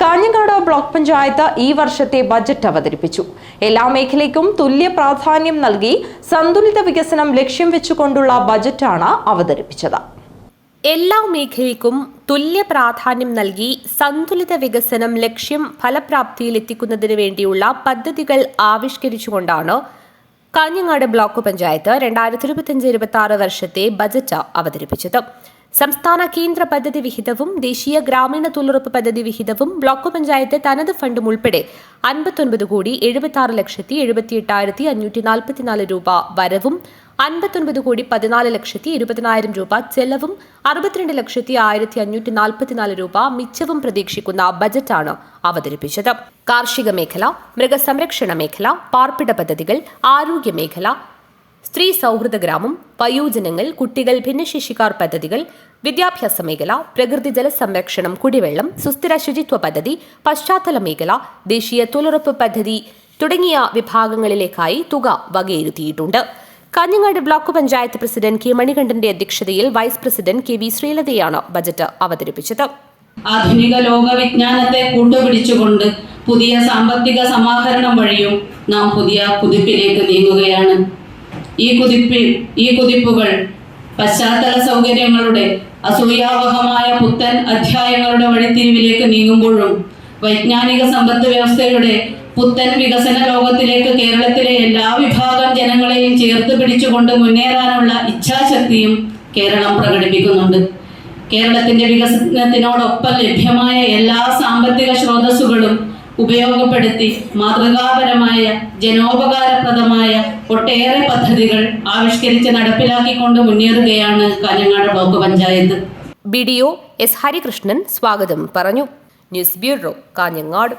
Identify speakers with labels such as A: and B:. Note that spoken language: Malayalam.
A: കാഞ്ഞങ്ങാട് ബ്ലോക്ക് പഞ്ചായത്ത് ഈ വർഷത്തെ ബജറ്റ് അവതരിപ്പിച്ചു. എല്ലാ മേഖലയ്ക്കും തുല്യ പ്രാധാന്യം നൽകി സന്തുലിത വികസനം ലക്ഷ്യം വെച്ചുകൊണ്ടുള്ള ബജറ്റാണ് അവതരിപ്പിച്ചത്.
B: എല്ലാ മേഖലയ്ക്കും തുല്യ പ്രാധാന്യം നൽകി സന്തുലിത വികസനം ലക്ഷ്യം ഫലപ്രാപ്തിയിലെത്തിക്കുന്നതിന് വേണ്ടിയുള്ള പദ്ധതികൾ ആവിഷ്കരിച്ചുകൊണ്ടാണ് കാഞ്ഞങ്ങാട് ബ്ലോക്ക് പഞ്ചായത്ത് രണ്ടായിരത്തി ഇരുപത്തിയഞ്ച് ഇരുപത്തി ആറ് വർഷത്തെ ബജറ്റ് അവതരിപ്പിച്ചത്. സംസ്ഥാന കേന്ദ്ര പദ്ധതി വിഹിതവും ദേശീയ ഗ്രാമീണ തൊഴിലുറപ്പ് പദ്ധതി വിഹിതവും ബ്ലോക്ക് പഞ്ചായത്ത് തനത് ഫണ്ടും ഉൾപ്പെടെ അൻപത്തൊൻപത് കോടി എഴുപത്തി ലക്ഷത്തി എഴുപത്തിയെട്ടായിരത്തി അഞ്ഞൂറ്റി നാൽപ്പത്തിനാല് രൂപ വരവും അൻപത്തൊൻപത് കോടി പതിനാല് ലക്ഷത്തി ഇരുപതിനായിരം രൂപ ചെലവും അറുപത്തിരണ്ട് ലക്ഷത്തി ആയിരത്തി അഞ്ഞൂറ്റി നാൽപ്പത്തിനാല് രൂപ മിച്ചവും പ്രതീക്ഷിക്കുന്ന ബജറ്റാണ് അവതരിപ്പിച്ചത്. കാർഷിക മേഖല മൃഗസംരക്ഷണ മേഖല പാർപ്പിട പദ്ധതികൾ ആരോഗ്യ മേഖല സ്ത്രീ സൗഹൃദ ഗ്രാമം വയോജനങ്ങൾ കുട്ടികൾ ഭിന്നശേഷിക്കാർ പദ്ധതികൾ വിദ്യാഭ്യാസ മേഖല പ്രകൃതി ജല സംരക്ഷണം കുടിവെള്ളം സുസ്ഥിര ശുചിത്വ പദ്ധതി പശ്ചാത്തല മേഖല ദേശീയ തൊഴിലുറപ്പ് പദ്ധതി തുടങ്ങിയ വിഭാഗങ്ങളിലേക്കായി തുക വകയിരുത്തിയിട്ടുണ്ട്. Kanhangad block panchayat president K മണികണ്ഠന്റെ അധ്യക്ഷതയിൽ വൈസ് പ്രസിഡന്റ് കെ വി ശ്രീലതയാണ് ബജറ്റ് അവതരിപ്പിച്ചത്.
C: ആധുനിക ലോകവിജ്ഞാനത്തെ കൂട്ടുപിടിച്ചുകൊണ്ട് പുതിയ സാമ്പത്തിക സമാഹരണം വഴിയും നാം പുതിയ കുതിപ്പിലേക്ക് നീങ്ങുകയാണ്. ഈ കുതിപ്പിൽ ഈ കുതിപ്പുകൾ പശ്ചാത്തല സൗകര്യങ്ങളുടെ അസൂയാവഹമായ പുത്തൻ അധ്യായങ്ങളുടെ വഴിത്തിരിവിലേക്ക് നീങ്ങുമ്പോഴും വൈജ്ഞാനിക സമ്പദ് വ്യവസ്ഥയുടെ പുത്തൻ വികസന ലോകത്തിലേക്ക് കേരളത്തിലെ എല്ലാ വിഭാഗം ജനങ്ങളെയും ചേർത്ത് പിടിച്ചുകൊണ്ട് മുന്നേറാനുള്ള ഇച്ഛാശക്തിയും കേരളം പ്രകടിപ്പിക്കുന്നുണ്ട്. കേരളത്തിന്റെ വികസനത്തിനോടൊപ്പം ലഭ്യമായ എല്ലാ സാമ്പത്തിക സ്രോതസ്സുകളും ഉപയോഗപ്പെടുത്തി മാതൃകാപരമായ ജനോപകാരപ്രദമായ ഒട്ടേറെ പദ്ധതികൾ ആവിഷ്കരിച്ച് നടപ്പിലാക്കിക്കൊണ്ട് മുന്നേറുകയാണ് Kanhangad block panchayat.
B: B D O S Harikrishnan സ്വാഗതം പറഞ്ഞു. News bureau Kanhangad.